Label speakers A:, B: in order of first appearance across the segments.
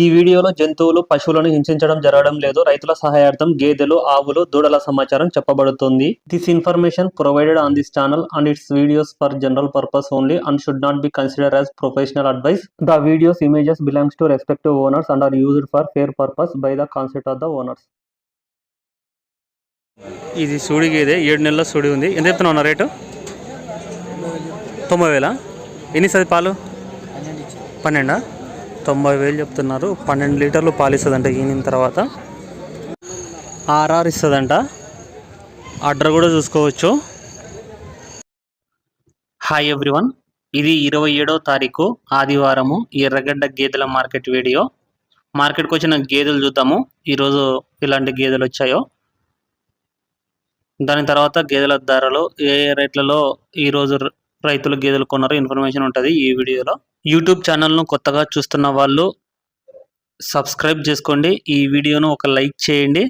A: ఈ వీడియోలో జంతువులు పశువులను హింసించడం జరగడం లేదు. రైతుల సహాయార్థం గేదెలు ఆవులు దూడల సమాచారం చెప్పబడుతుంది. This information provided on this channel and its videos for general purpose only and should not be consider as professional advice the videos images belongs to respective owners and are used for fair purpose by the concept of the owners
B: ఇది సూడి గేదె. ఏడు నెలల సూడి ఉంది. ఎంత చెప్తున్నావు rate? తొంభై వేలా. ఎన్ని ఇస్తుంది పాలు? పన్నెండా? తొంభై వేలు చెప్తున్నారు. పన్నెండు లీటర్లు పాలు ఇస్తుందంట ఈనిన తర్వాత. ఆర్ఆర్ ఇస్తుందంట. ఆర్డర్ కూడా చూసుకోవచ్చు. హాయ్ ఎవ్రీవన్ ఇది ఇరవై ఏడో తారీఖు ఆదివారము ఎర్రగడ్డ గేదెల మార్కెట్ వీడియో. మార్కెట్కి వచ్చిన గేదెలు చూద్దాము. ఈరోజు ఇలాంటి గేదెలు వచ్చాయో. దాని తర్వాత గేదెల ధరలు ఏ ఏ రేట్లలో ఈరోజు రైతులు గేదెలు కొన్నారో ఇన్ఫర్మేషన్ ఉంటుంది ఈ వీడియోలో. యూట్యూబ్ ఛానల్ను కొత్తగా చూస్తున్న వాళ్ళు సబ్స్క్రైబ్ చేసుకోండి. ఈ వీడియోను ఒక లైక్ చేయండి.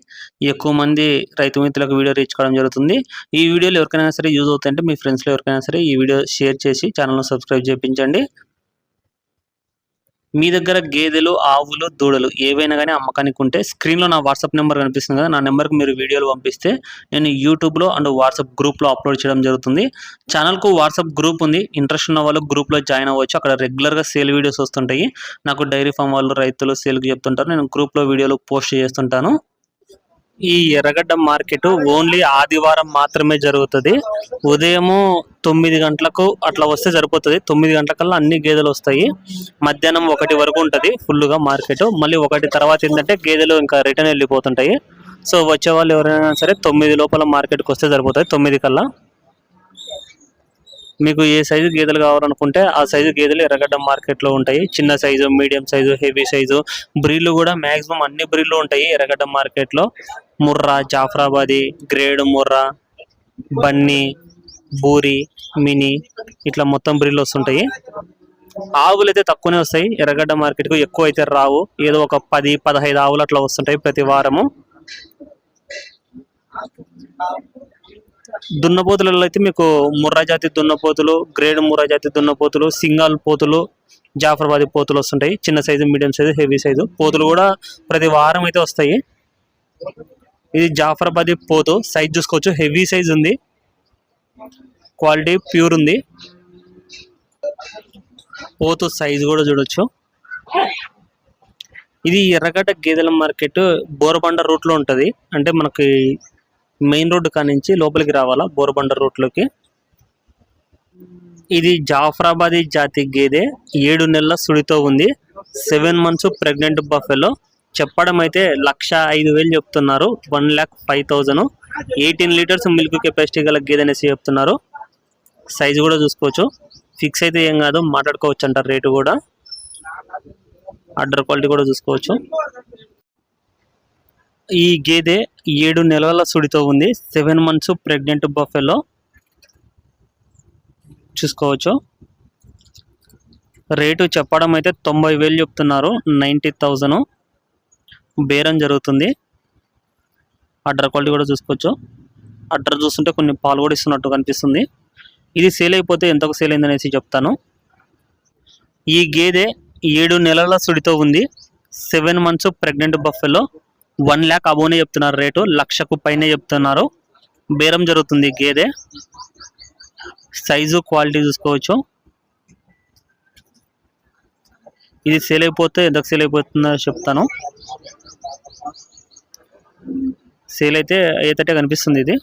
B: ఎక్కువ మంది రైతు మిత్రులకు వీడియో రీచ్ కావడం జరుగుతుంది. ఈ వీడియోలు ఎవరికైనా సరే యూజ్ అవుతాయంటే మీ ఫ్రెండ్స్లో ఎవరికైనా సరే ఈ వీడియో షేర్ చేసి ఛానల్ను సబ్స్క్రైబ్ చేయించండి. మీ దగ్గర గేదెలు ఆవులు దూడలు ఏవైనా కానీ అమ్మకానికి ఉంటే స్క్రీన్లో నా వాట్సాప్ నెంబర్ కనిపిస్తుంది కదా నా నెంబర్కి మీరు వీడియోలు పంపిస్తే నేను యూట్యూబ్లో అండ్ వాట్సాప్ గ్రూప్లో అప్లోడ్ చేయడం జరుగుతుంది. ఛానల్కు వాట్సాప్ గ్రూప్ ఉంది. ఇంట్రెస్ట్ ఉన్న వాళ్ళు గ్రూప్లో జాయిన్ అవ్వచ్చు. అక్కడ రెగ్యులర్గా సేల్ వీడియోస్ వస్తుంటాయి. నాకు డైరీ ఫామ్ వాళ్ళు రైతులు సేల్కి చెప్తుంటారు. నేను గ్రూప్లో వీడియోలు పోస్ట్ చేస్తుంటాను. ఈ ఎర్రగడ్డ మార్కెట్ ఓన్లీ ఆదివారం మాత్రమే జరుగుతుంది. ఉదయము తొమ్మిది గంటలకు అట్లా వస్తే సరిపోతుంది. తొమ్మిది గంటలకల్లా అన్ని గేదెలు వస్తాయి. మధ్యాహ్నం ఒకటి వరకు ఉంటుంది ఫుల్గా మార్కెట్. మళ్ళీ ఒకటి తర్వాత ఏంటంటే గేదెలు ఇంకా రిటర్న్ వెళ్ళిపోతుంటాయి. సో వచ్చే వాళ్ళు ఎవరైనా సరే తొమ్మిది లోపల మార్కెట్కి వస్తే సరిపోతుంది తొమ్మిది కల్లా. మీకు ఏ సైజు గేదెలు కావాలనుకుంటే ఆ సైజు గేదెలు ఎర్రగడ్డ మార్కెట్లో ఉంటాయి. చిన్న size medium size heavy size బ్రీలు కూడా మాక్సిమం అన్ని బ్రీలు ఉంటాయి ఎర్రగడ్డ మార్కెట్లో. ముర్రా జాఫరాబాది గ్రేడ్ ముర్రా బన్నీ బూరి మినీ ఇట్లా మొత్తం బ్రీడ్లు వస్తుంటాయి. ఆవులు అయితే తక్కువనే వస్తాయి. ఎర్రగడ్డ మార్కెట్కు ఎక్కువ అయితే రావు. ఏదో ఒక పది పదహైదు ఆవులు అట్లా వస్తుంటాయి ప్రతి వారము. దున్నపోతులలో అయితే మీకు ముర్రా జాతి దున్నపోతులు గ్రేడ్ ముర్రా జాతి దున్నపోతులు సింగాల్ పోతులు జాఫర్బాది పోతులు వస్తుంటాయి. చిన్న size medium size heavy size పోతులు కూడా ప్రతి వారం అయితే వస్తాయి. ఇది జాఫరాబాదీ పోతు సైజ్ చూసుకోవచ్చు. హెవీ సైజ్ ఉంది. క్వాలిటీ ప్యూర్ ఉంది. పోతు సైజ్ కూడా చూడొచ్చు. ఇది ఎర్రగడ్డ గేదెల మార్కెట్ బోరబండ రూట్లో ఉంటది. అంటే మనకి మెయిన్ రోడ్డు కానించి లోపలికి రావాలా బోరబండ రూట్లోకి. ఇది జాఫరాబాదీ జాతి గేదె. ఏడు నెలల సుడితో ఉంది. సెవెన్ మంత్స్ ప్రెగ్నెంట్ బఫెలో చెప్పడం అయితే లక్ష ఐదు వేలు చెప్తున్నారు. One lakh five thousand. Eighteen litres milk capacity గల గేదె చెప్తున్నారు. సైజు కూడా చూసుకోవచ్చు. ఫిక్స్ అయితే ఏం కాదు మాట్లాడుకోవచ్చు అంటారు. రేటు కూడా. ఆర్డర్ క్వాలిటీ కూడా చూసుకోవచ్చు. ఈ గేదె ఏడు నెలల సుడితో ఉంది. సెవెన్ మంత్స్ ప్రెగ్నెంట్ బఫెలో చూసుకోవచ్చు. రేటు చెప్పడం అయితే తొంభై వేలు చెప్తున్నారు. Ninety thousand. బేరం జరుగుతుంది. అడ్డర్ క్వాలిటీ కూడా చూసుకోవచ్చు. అడ్డర్ చూస్తుంటే కొన్ని పాలు కూడా ఇస్తున్నట్టు కనిపిస్తుంది. ఇది సేల్ అయిపోతే ఎంతకు సేల్ అయిందనేసి చెప్తాను. ఈ గేదె ఏడు నెలల సుడితో ఉంది. Seven months pregnant buffalo one lakh అబోనే చెప్తున్నారు రేటు. లక్షకు పైనే చెప్తున్నారు. బేరం జరుగుతుంది ఈ గేదె. సైజు క్వాలిటీ చూసుకోవచ్చు. ఇది సేల్ అయిపోతే ఎంతకు సేల్ అయిపోతుందో చెప్తాను. సేల్ అయితే ఏతటే కనిపిస్తుంది ఇది.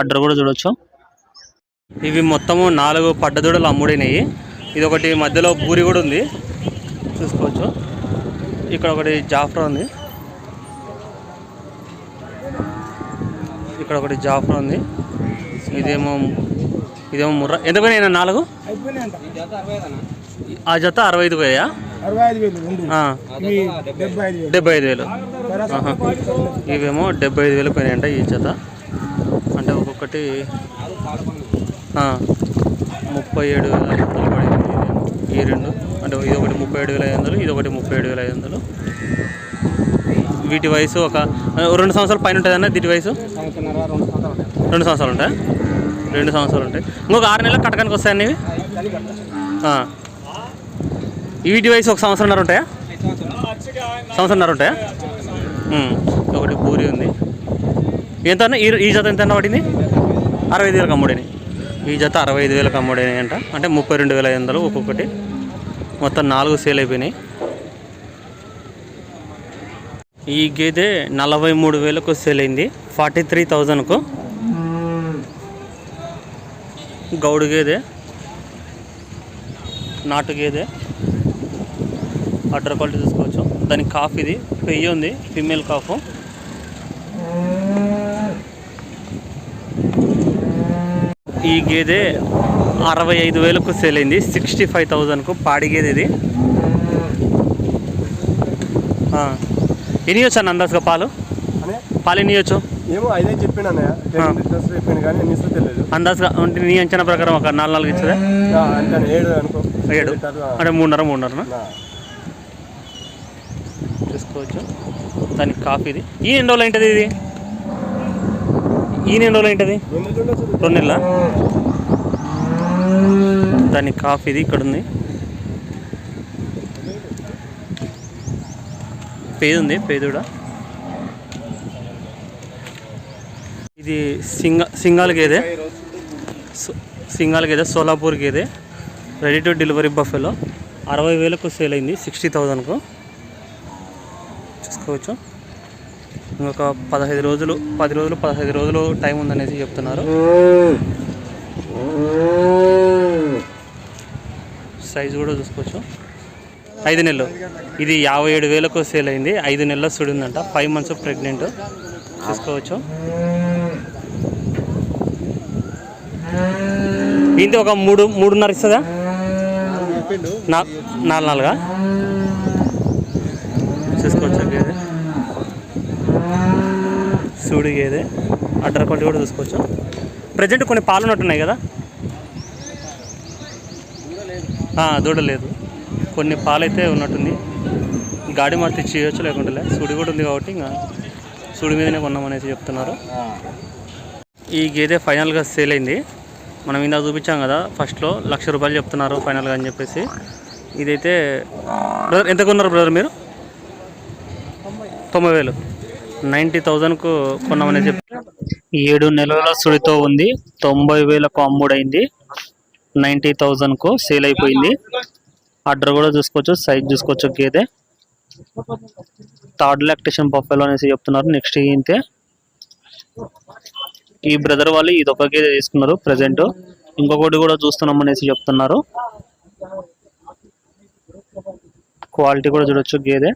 B: అడ్డర్ కూడా చూడొచ్చు. ఇవి మొత్తము నాలుగు పడ్డదూడలు అమ్ముడినాయి. ఇది ఒకటి మధ్యలో బూరి కూడా ఉంది. చూసుకోవచ్చు. ఇక్కడ ఒకటి జాఫ్రా ఉంది. ఇక్కడ ఒకటి జాఫ్రా ఉంది. ఇదేమో ఇదేమో ముర్ర. ఎంత పోయినా నాలుగు? ఆ జత అరవై ఐదు పోయా
C: డెబ్బై ఐదు వేలు.
B: ఇవేమో డెబ్బై ఐదు వేలు పోయినాయంట ఈ జత. అంటే ఒక్కొక్కటి ముప్పై ఏడు వేల ఐదు వందలు పడింది. ఈ రెండు. అంటే ఇది ఒకటి ముప్పై ఏడు వేల ఐదు వందలు ఇది ఒకటి ముప్పై ఏడు వేల ఐదు వందలు. వీటి వయసు ఒక రెండు సంవత్సరాల పైన ఉంటుందన్న వీటి వయసు?
C: రెండు సంవత్సరాలు ఉంటాయి.
B: రెండు సంవత్సరాలు ఉంటాయి. ఇంకొక ఆరు నెలలు కట్టడానికి వస్తాయండి ఇవి. ఈ డివైస్ ఒక సంవత్సరంన్నర ఉంటాయా? సంవత్సరంన్నర ఉంటాయా? ఒకటి పూరి ఉంది. ఎంత ఈ ఈ జత ఎంత పడింది? అరవై ఐదు వేలకు అమ్ముడని ఈ జత అరవై ఐదు వేలకు అమ్ముడని అంట. అంటే ముప్పై రెండు వేల ఐదు వందలు ఒక్కొక్కటి. మొత్తం నాలుగు సేల్ అయిపోయినాయి. ఈ గేదె నలభై మూడు వేలకు సేల్ అయింది. Forty three థౌజండ్కు. గౌడు గేదె. నాటు గేదె. అడ్డర్ క్వాలిటీ చూసుకోవచ్చు. దానికి కాఫ్ ఇది. పెయ్యి ఉంది. Female calf. ఈ గేదె అరవై ఐదు వేలకు సేల్ అయింది. సిక్స్టీ ఫైవ్ థౌజండ్కు పాడి గేదె ఇది. ఎన్ని ఇవ్వచ్చు అన్న అందాజుగా పాలు? పాలు ఎన్ని ఇవ్వచ్చు
C: ఏమో ఐదే చెప్పాను చెప్పాను కానీ తెలియదు.
B: అందాజుగా అంటే నీ అంచనా ప్రకారం ఒక నాలుగు నాలుగు ఇచ్చదా?
C: ఏడు అనుకో.
B: ఏడు. అంటే మూడున్నర మూడున్నర తీసుకోవచ్చు దానికి కాఫీ ఇది. ఈ ఎన్ని రోజులు ఏంటది ఇది? ఈ ఎన్ని రోజులు ఏంటది? రెండు నెలల? దాని కాఫీ ఇది ఇక్కడ ఉంది. పేదు ఉంది పేదుడా ఇది సింగ సింగాల్ గేదె సో- సింగాల్ గేదె సోలాపూర్ గేదె రెడీ టు డెలివరీ బఫెలో అరవై వేలకు సేల్ అయింది సిక్స్టీ థౌజండ్కు చూసుకోవచ్చు. ఇంకొక పదహైదు రోజులు పది రోజులు పదహైదు రోజులు టైం ఉందనేసి చెప్తున్నారు. సైజు కూడా చూసుకోవచ్చు. ఐదు నెలలు. ఇది యాభై ఏడు వేలకు సేల్ అయింది. ఐదు నెలల సుడిందంట ఫైవ్ మంత్స్ ప్రెగ్నెంట్ చూసుకోవచ్చు. ఇంత ఒక మూడు మూడున్నర ఇస్తుందా? నా నాలుగు నాలుగా? చూసుకోవచ్చు గేదె సూడి గేదె అడ్డర క్వాలిటీ కూడా చూసుకోవచ్చు. ప్రజెంట్ కొన్ని పాలు ఉన్నట్టున్నాయి కదా. దూడలేదు దూడ లేదు. కొన్ని పాలైతే ఉన్నట్టుంది. గాడి మార్చి చేయొచ్చు లేకుంటే సుడి కూడా ఉంది కాబట్టి ఇంకా సుడి మీదనే కొన్నామనేసి చెప్తున్నారు. ఈ గేదె ఫైనల్గా సేల్ అయింది. మనం ఇందాక చూపించాం కదా ఫస్ట్లో లక్ష రూపాయలు చెప్తున్నారు ఫైనల్గా అని చెప్పేసి. ఇదైతే బ్రదర్ ఎంత కొన్నారు బ్రదర్ మీరు? తొంభై వేలు. నైంటీ థౌజండ్కు కొన్నామని చెప్పి.
A: ఏడు నెలల సుడితో ఉంది. తొంభై వేలకు అమ్ముడైంది నైంటీ థౌజండ్కు సేల్ అయిపోయింది. ఆర్డర్ కూడా చూసుకోవచ్చు సైజ్ చూసుకోవచ్చు గేదె. థర్డ్ లాక్టేషన్ బఫెలో అనేసి చెప్తున్నారు నెక్స్ట్ ఇంతే. ఈ బ్రదర్ వాళ్ళు ఇది ఒక గేదె తీసుకున్నారు ప్రజెంట్. ఇంకొకటి కూడా చూస్తున్నాం అనేసి చెప్తున్నారు. క్వాలిటీ కూడా చూడొచ్చు గేదె.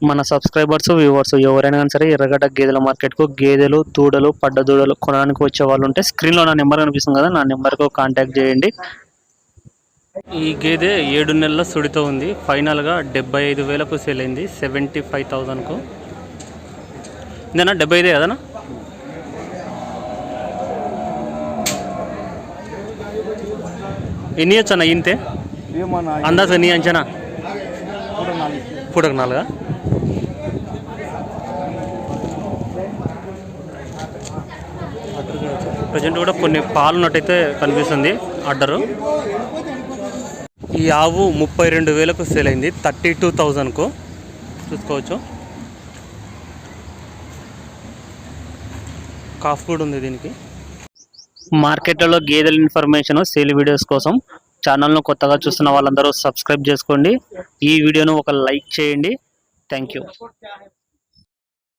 A: మన సబ్స్క్రైబర్స్ వ్యూవర్స్ ఎవరైనా కానీ సరే ఎర్రగడ్డ గేదెల మార్కెట్కు గేదెలు దూడలు పడ్డ దూడలు కొనడానికి వచ్చే వాళ్ళు ఉంటే స్క్రీన్లో నా నెంబర్ కనిపిస్తుంది కదా నా నెంబర్కు కాంటాక్ట్ చేయండి.
B: ఈ గేదె ఏడు నెలల సుడితో ఉంది. ఫైనల్గా డెబ్బై ఐదు వేలకు సేల్ అయింది. సెవెంటీ ఫైవ్ థౌజండ్కు ఇదేనా? డెబ్బై ఐదే కదనా? ఎన్ని వచ్చా ఇంతే? అందాజ నీ అంచనా. పూటకు నాలుగా? ప్రజెంట్ కూడా కొన్ని పాలు ఉన్నట్టయితే కనిపిస్తుంది ఆర్డరు. ఈ ఆవు ముప్పై రెండు వేలకు సేల్ అయింది థర్టీ టూ థౌజండ్కు. చూసుకోవచ్చు. కాఫ్ కూడా ఉంది దీనికి.
A: మార్కెట్లలో గేదెల ఇన్ఫర్మేషన్ సేల్ వీడియోస్ కోసం ఛానల్ను కొత్తగా చూస్తున్న వాళ్ళందరూ సబ్స్క్రైబ్ చేసుకోండి. ఈ వీడియోను ఒక లైక్ చేయండి. Thank you